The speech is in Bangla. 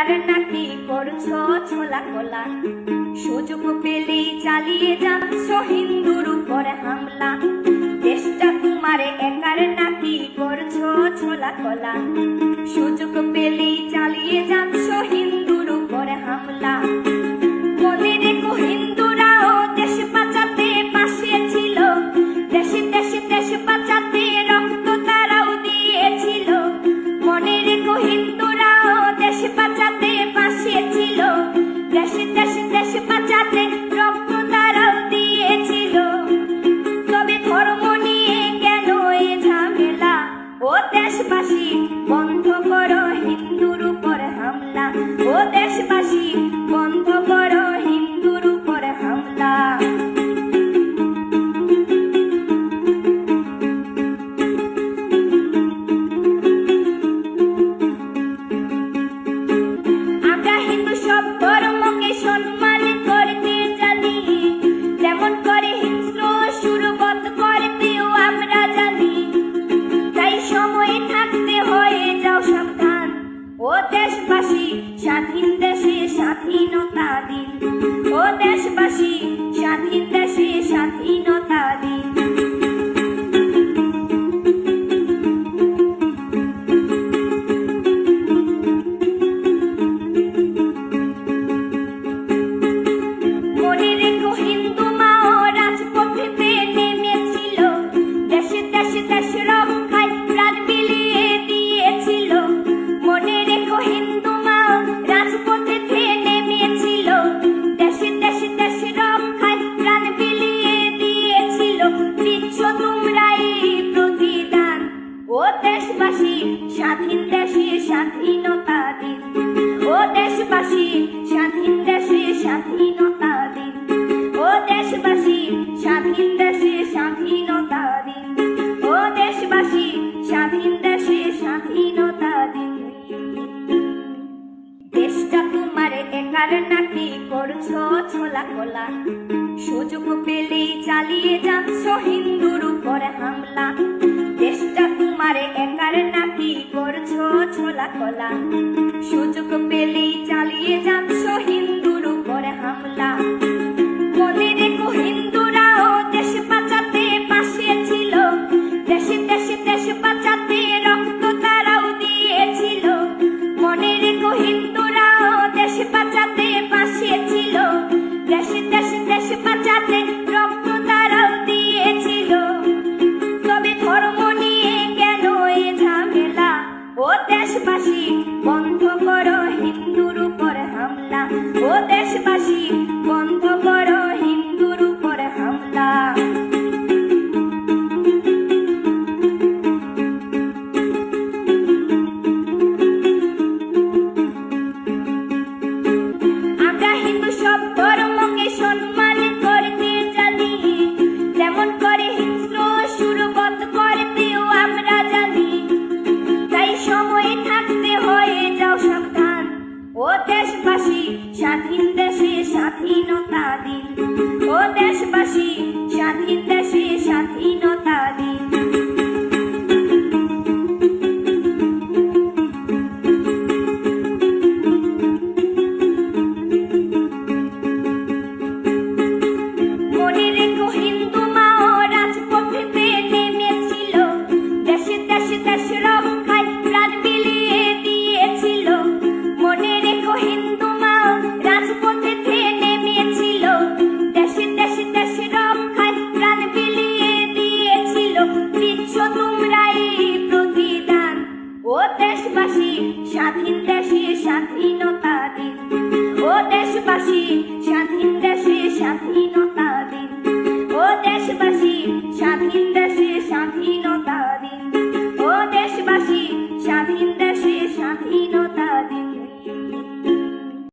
তার নাকি ছ ছোলা কলা। সুযোগ পেলেই চালিয়ে যা সহিন্দুর উপরে দেশ রক্ত তারাও দিয়েছিল। তবে ধর্ম নিয়ে কেন এ ঝামেলা? ও দেশবাসী বন্ধ করো y no. দেশে স্বাধীনতা দিন। ও দেশবাসী, স্বাধীন দেশে স্বাধীনতা দিন। ও দেশবাসী, স্বাধীন দেশে স্বাধীনতা দিন। ও দেশবাসী, স্বাধীন দেশে স্বাধীনতা দিন। দেশটা তোমার একার নাকি করছ ছোলা খোলা সুযোগ পেলেই চালিয়ে যাচ্ছ হিন্দুর উপরে। কলা সুযোগ পেলেই চালিয়ে যা দেশবাসী বন্ধ করো হিন্দুর উপর হামলা। ও দেশবাসী বন্ধ Shot in the say Sathi